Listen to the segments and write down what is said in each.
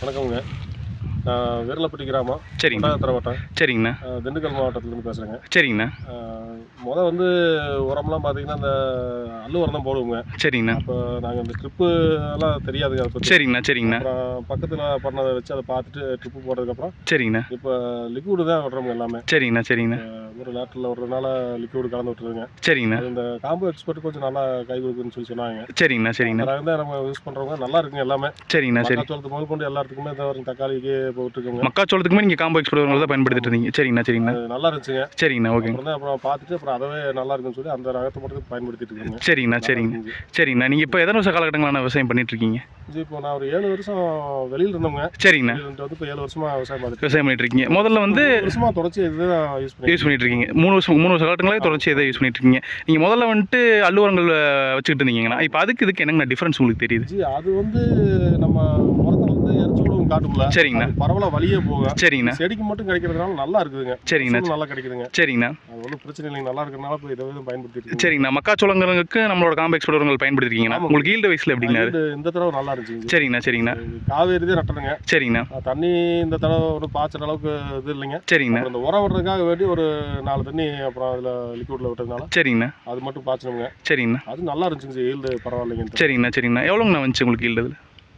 வணக்கம்ங்க. நான் வீரலப்பட்டி கிராமம். சரிங்க. ஒட்டகத்திர வட்டம். சரிங்கண்ணா. திண்டுக்கல் மாவட்டத்துலேருந்து பேசுகிறேங்க சரிங்கண்ணா. முத வந்து உரம்லாம் பார்த்தீங்கன்னா இந்த அல்லு உரம் தான் போடுவோங்க. சரிங்கண்ணா. இப்போ நாங்கள் இந்த ட்ரிப்பு எல்லாம் தெரியாதுங்க அதை பற்றி சரிங்கண்ணா சரிங்கண்ணா. அப்புறம் பக்கத்தில் பண்ணதை வச்சு அதை பார்த்துட்டு ட்ரிப்பு போட்டதுக்கப்புறம் சரிங்கண்ணா. இப்போ லிக்விடு தான் விடுறோங்க எல்லாமே. சரிங்கண்ணா சரிங்கண்ணா. ஒரு லேட்டரில் விடுறதுனால லிக்விடு கலந்து விட்டுருங்க சரிங்கண்ணா. இந்த காம்போ எக்ஸ்பர்ட் கொஞ்சம் நல்லா கை கொடுக்குதுன்னு சொல்லி சொன்னாங்க. சரிங்கண்ணா சரிங்கண்ணா. தான் நம்ம யூஸ் பண்ணுறவங்க நல்லா இருக்குங்க எல்லாமே. சரிங்கண்ணா சரி. மக்காச்சோளத்து முதல் கொண்டு எல்லாத்துக்குமே இந்த வரும் தக்காளிக்கு போட்டுருக்கோங்க. மக்காச்சோளத்துக்குமே நீங்கள் காம்போ எக்ஸ்ப்ளோர் தான் பயன்படுத்திட்டு இருந்தீங்க. சரிங்கண்ணா சரிங்கண்ணா. நல்லா இருந்துச்சுங்க. சரிங்கண்ணா ஓகேங்க அப்புறம் பார்த்துட்டு அப்புறம் அதவே நல்லா இருக்குன்னு சொல்லி அந்த ரகத்தை மட்டும் பயன்படுத்திட்டு இருக்கோங்க. சரிங்கண்ணா சரிங்க சரிங்கண்ணா. நீங்கள் இப்போ எத்தனை வருஷ காலகட்டங்களான விவசாயம் பண்ணிட்டு இருக்கீங்க? இப்போ நான் ஒரு ஏழு வருஷம் வெளியில இருந்தோங்க. சரிங்கண்ணா. வந்து இப்போ ஏழு வருஷமா விவசாயம் பார்த்துட்டு விவசாயம் பண்ணிட்டு இருக்கீங்க. முதல்ல வந்து ஒரு வருஷமா தொடர்ச்சி இதுதான் யூஸ் பண்ணி யூஸ் பண்ணிட்டு இருக்கீங்க மூணு வருஷம் மூணு வருஷ காலத்துங்களே தொடர்ச்சி எதை யூஸ் பண்ணிட்டு இருக்கீங்க நீங்கள் முதல்ல வந்துட்டு அல்லுவரங்கள் வச்சுக்கிட்டு இருந்தீங்கன்னா இப்போ அதுக்கு இதுக்கு என்னங்கண்ணா டிஃப்ரென்ஸ் உங்களுக்கு தெரியுது? அது வந்து நம்ம உரத்தை வந்து இறச்சி விடுவோம் காட்டுக்குள்ள சரிங்கண்ணா பரவலா வழியே போகும் சரிங்கண்ணா. செடிக்கு மட்டும் கிடைக்கிறதுனால நல்லா இருக்குதுங்க. சரிங்கண்ணா. நல்லா கிடைக்குதுங்க. சரிங்கண்ணா. அது ஒன்றும் பிரச்சனை இல்லைங்க. நல்லா இருக்கிறதுனால இப்போ இதை இருக்கோம். சரிங்கண்ணா. மக்காச்சோளங்களுக்கு நம்மளோட காம்போ எக்ஸ்ப்ளோரங்கள் பயன்படுத்திருக்கீங்கண்ணா. ஆமாம். உங்களுக்கு ஈல்டு வயசில் எப்படிங்கண்ணா இது இந்த தடவை நல்லா இருந்துச்சுங்க. சரிங்கண்ணா சரிங்கண்ணா. காவேரி தான் நட்டணுங்க. சரிங்கண்ணா. தண்ணி இந்த தடவை ஒரு பாய்ச்சற அளவுக்கு இது இல்லைங்க. சரிங்கண்ணா. இந்த உரம் விடுறதுக்காக வேண்டி ஒரு நாலு தண்ணி அப்புறம் அதில் லிக்விடில் விட்டதுனால சரிங்கண்ணா. அது மட்டும் பாய்ச்சணுங்க சரிங்கண்ணா. அது நல்லா இருந்துச்சுங்க. ஈல்டு பரவாயில்லைங்க சரிங்கண்ணா சரிங்கண்ணா. எவ்வளோங்கண்ணா வந்துச்சு உங்களுக்கு ஈல்டு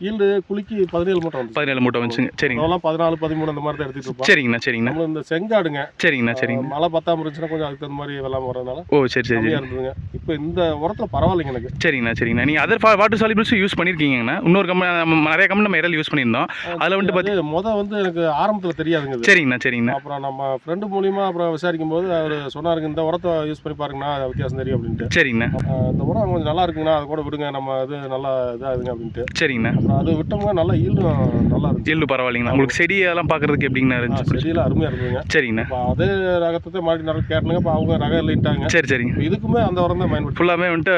ஈல்டு குலுக்கி பதினேழு மூட்டை வந்து பதினேழு மூட்டை வந்துச்சுங்க. சரிங்க. அதெல்லாம் பதினாலு பதிமூணு அந்த மாதிரி தான் எடுத்துட்டு இருப்போம். சரிங்கண்ணா சரிங்கண்ணா. நம்ம இந்த செங்காடுங்க. சரிங்கண்ணா ஆஹ் மழை பத்தாம இருந்துச்சுன்னா கொஞ்சம் அதுக்கு தகுந்த மாதிரி வெள்ளாம வரதுனால ஓ சரி சரி இருந்ததுங்க. இப்போ இந்த உரத்துல பரவாயில்லைங்க எனக்கு. சரிங்கண்ணா சரிங்கண்ணா. நீங்கள் அதர் வாட்டர் சாலிபிள்ஸும் யூஸ் பண்ணியிருக்கீங்கண்ணா இன்னொரு கம்பெனி நிறைய கம்பெனி நம்ம இடையில யூஸ் பண்ணியிருந்தோம். அதில் வந்துட்டு பார்த்து அது முத வந்து எனக்கு ஆரம்பத்துல தெரியாதுங்க. சரிங்கண்ணா சரிங்கண்ணா. அப்புறம் நம்ம ஃப்ரெண்டு மூலியமா அப்புறம் விசாரிக்கும் போது அவர் சொன்னாருங்க இந்த உரத்தை யூஸ் பண்ணி பாருங்கண்ணா வித்தியாசம் தெரியும் அப்படின்ட்டு. சரிங்கண்ணா. இந்த உரம் கொஞ்சம் நல்லா இருக்குங்கண்ணா அது கூட விடுங்க நம்ம இது நல்லா இதாகுதுங்க அப்படின்ட்டு. சரிங்கண்ணா. அது விட்டோம்னா நல்லா ஈல்டும் நல்லா இருந்துச்சு ஈல்டு பரவாயில்லைங்கண்ணா உங்களுக்கு செடி அதெல்லாம் பார்க்கறதுக்கு எப்படிங்கண்ணா இருந்துச்சு செடியெல்லாம் அருமையா இருந்ததுங்க. சரிங்கண்ணா. இப்போ அதே ரகத்தை மறுபடியும் நிறைய கேட்டனுங்க. இப்போ அவங்க ரகம் இல்லைன்ட்டாங்க. சரி சரிங்க. இதுக்குமே அந்த உரம் தான் பயன்படுத்தி ஃபுல்லாமே வந்துட்டு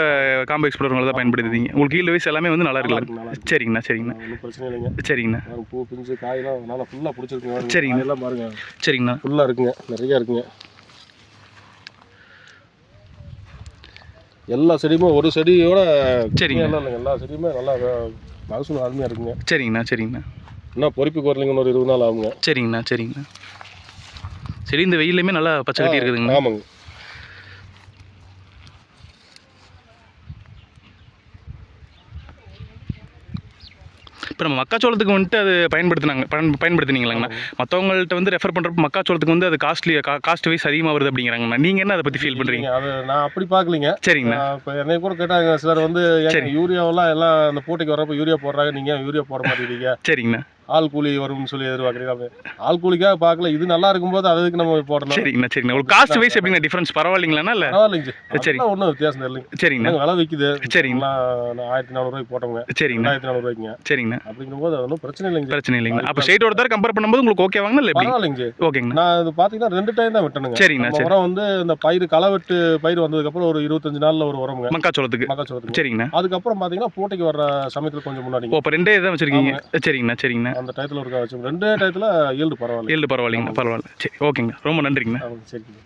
காம்போ எக்ஸ்ப்ளோரங்களை தான் பயன்படுத்திங்க உங்களுக்கு ஈல்டு வயசு எல்லாமே வந்து நல்லா நல்லா இருக்குல்ல? இருக்கு நல்லா இருக்கு. சரிங்கண்ணா சரிங்கண்ணா. ஒன்றும் பிரச்சனை இல்லைங்க. சரிங்கண்ணா. பூ பிஞ்சு காயெல்லாம் நல்லா ஃபுல்லாக பிடிச்சிருக்குங்க. சரிங்க. எல்லாம் பாருங்க. சரிங்கண்ணா. ஃபுல்லாக இருக்குங்க. நிறையா இருக்குங்க. எல்லா செடியுமே ஒரு செடியோட சரிங்க. எல்லா செடியுமே நல்லா மகசூல் அருமையாக இருக்குங்க. சரிங்கண்ணா சரிங்கண்ணா. இன்னும் பொறிப்புக்கு வரலைங்க இன்னொரு இருபது நாள் ஆகுங்க. சரிங்கண்ணா சரிங்கண்ணா. சரி இந்த வெயிலுமே நல்லா பச்சை கட்டி இருக்குதுங்கண்ணா. ஆமாங்க. இப்போ நம்ம மக்காச்சோளத்துக்கு வந்துட்டு அது பயன்படுத்தினாங்க பயன் பயன்படுத்தினீங்களாங்கண்ணா. மற்றவங்கள்ட்ட வந்து ரெஃபர் பண்ணுறப்ப மக்காச்சோளத்துக்கு வந்து அது காஸ்ட்லி காஸ்ட் வைஸ் அதிகமாக வருது அப்படிங்கிறாங்கண்ணா. நீங்கள் என்ன அதை பற்றி ஃபீல் பண்ணுறீங்க அது நான் அப்படி பார்க்கலிங்க. சரிங்கண்ணா. இப்போ என்னை கூட கேட்டாங்க சிலர் வந்து. யூரியாவெல்லாம் எல்லாம் அந்த போட்டிக்கு வர்றப்ப யூரியா போடுறாங்க நீங்கள் யூரியா போட மாட்டேங்கிறீங்க? சரிங்கண்ணா. ஆள் கூலி வரும்னு சொல்லி எதிர்பார்க்குறீங்க ஆள் கூலிக்காக பார்க்கல. இது நல்லா இருக்கும்போது அதுக்கு நம்ம போடணும்? சரிங்கண்ணா சரிங்கண்ணா உங்களுக்கு காஸ்ட் வைஸ் எப்படிங்கண்ணா டிஃப்ரென்ஸ் பரவாயில்லைங்களாண்ணா இல்லை? பரவாயில்லைங்க சரி. ஒன்றும் வித்தியாசம் தெரியலைங்க சரிங்கண்ணா. விலை விற்குது சரிங்க. எல்லாம் ஆயிரத்தி நானூறுரூவாய்க்கு போட்டவங்க. சரிங்கண்ணா. ரெண்டாயிரத்தி நானூறுரூவாய்க்குங்க சரிங்கண்ணா. அப்படிங்கும்போது அது ஒன்றும் பிரச்சனை இல்லைங்க பிரச்சனை இல்லைங்கண்ணா. அப்போ ஸ்டேட்டோட தர கம்பேர் பண்ணும்போது உங்களுக்கு ஓகேவாங்கண்ணா இல்லை எப்படி? பரவாயில்லைங்க ஓகேங்கண்ணா. நான் இது பார்த்தீங்கன்னா ரெண்டு டைம் தான் விட்டணுங்க சரிங்கண்ணா உரம் வந்து இந்த பயிர் களவெட்டு பயிர் வந்ததுக்கப்புறம் ஒரு இருபத்தஞ்சு நாள்ல ஒரு உரமுங்க. மக்காச்சோளத்துக்கு. மக்காச்சோளத்துக்கு. சரிங்கண்ணா. அதுக்கப்புறம் பார்த்தீங்கன்னா பூட்டைக்கு வர்ற சமயத்தில் கொஞ்சம் முன்னாடி இப்போ ரெண்டே இதான் வச்சுருக்கீங்க. சரிங்கண்ணா சரிங்கண்ணா. அந்த டயத்தில் ஒரு வச்சு ரெண்டே டயத்தில் ஈல்டு பரவாயில்ல ஈல்டு பரவாயில்லைங்கண்ணா பரவாயில்ல. சரி ஓகேங்கண்ணா ரொம்ப நன்றிங்கண்ணா சரிங்க.